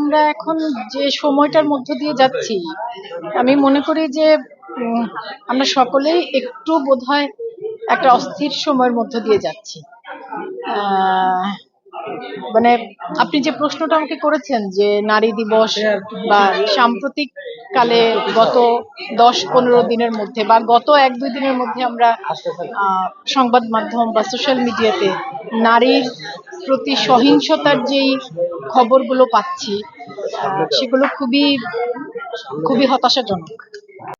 আমরা এখন যে সময়টার মধ্য দিয়ে যাচ্ছি, আমি মনে করি যে আমরা সকলেই একটু বোধহয় একটা অস্থির সময়ের মধ্য দিয়ে যাচ্ছি। মানে আপনি যে প্রশ্নটা আমাকে করেছেন যে নারী দিবস বা সাম্প্রতিক কালে গত দশ পনেরো দিনের মধ্যে বা গত এক দুই দিনের মধ্যে আমরা সংবাদ মাধ্যম বা সোশ্যাল মিডিয়াতে নারীর প্রতি সহিংসতার যেই খবরগুলো পাচ্ছি, সেগুলো খুবই খুবই হতাশাজনক।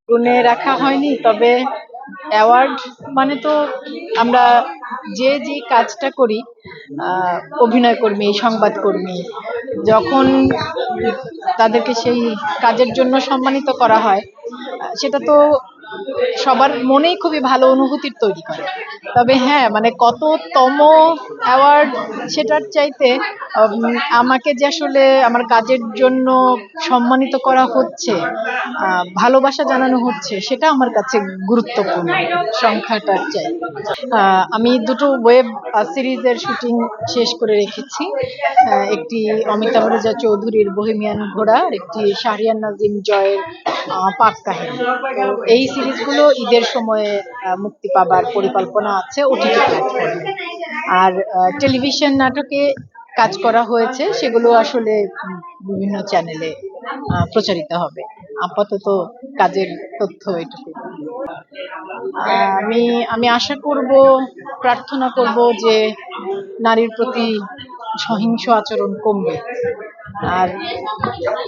গুণে রাখা হয়নি, তবে অ্যাওয়ার্ড মানে তো আমরা যে যে কাজটা করি অভিনয় কর্মী সংবাদকর্মী যখন তাদেরকে সেই কাজের জন্য সম্মানিত করা হয়, সেটা তো সবার মনেই খুবই ভালো অনুভূতির তৈরি করে। তবে হ্যাঁ মানে কততম অ্যাওয়ার্ড সেটার চাইতে আমাকে যে আসলে আমার কাজের জন্য সম্মানিত করা হচ্ছে ভালোবাসা জানানো হচ্ছে, সেটা আমার কাছে গুরুত্বপূর্ণ সংখ্যাটার চাই আমি দুটো ওয়েব সিরিজের শুটিং শেষ করে রেখেছি। একটি অমিতাভ রেজা চৌধুরীর বহিমিয়ান ঘোড়া আর একটি শাহরিয়ার নাজিম জয়ের পাক কাহিনী। এই সিরিজগুলো ঈদের সময়ে মুক্তি পাবার পরিকল্পনা আছে ওটিটি প্ল্যাটফর্মে। আর টেলিভিশন নাটকে কাজ করা হয়েছে, সেগুলো আসলে বিভিন্ন চ্যানেলে প্রচারিত হবে। আপাতত কাজের তথ্য এটুকু আমি আমি আশা করব, প্রার্থনা করব যে নারীর প্রতি সহিংস আচরণ কমবে। আর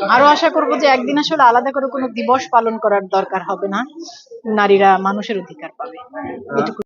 আরও আশা করব যে একদিন আসলে আলাদা করে কোনো দিবস পালন করার দরকার হবে না। নারীরা মানুষের অধিকার পাবে। এটুকু